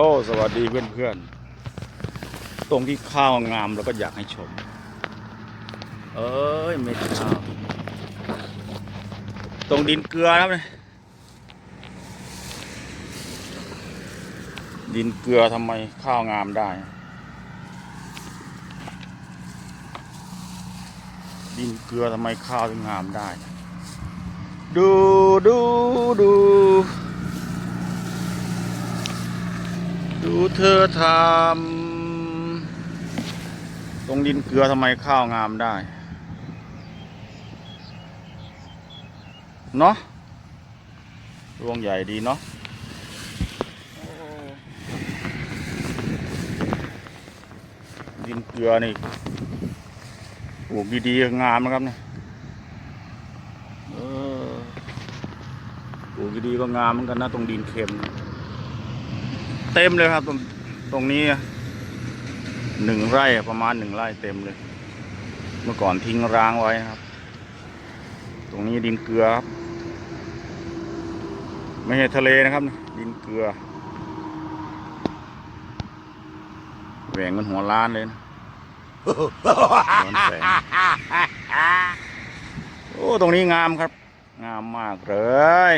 โอ้ สวัสดีเพื่อนๆ ตรงที่ข้าวงามเราก็อยากให้ชม เอ้ยเม็ดข้าว ตรงดินเกลือนะครับเนี่ยดินเกลือทำไมข้าวงามได้ ดินเกลือทำไมข้าวถึงงามได้ ดูดูดู ดู เธอทำตรงดินเกลือทำไมข้าวงามได้ เนาะรวงใหญ่ดีเนาะดินเกลือนี่ปลูกดีๆงามนะครับเนี่ยเออปลูกดีๆก็งามเหมือนกันนะตรงดินเค็ม เต็มเลยครับ ตรงตรงนี้หนึ่งไร่ประมาณหนึ่งไร่เต็มเลย เมื่อก่อนทิ้งร้างไว้ครับ ตรงนี้ดินเกลือครับ ไม่ใช่ทะเลนะครับ ดินเกลือแหวงมันหัวล้านเลยนะโอ้ ตรงนี้งามครับ งามมากเลย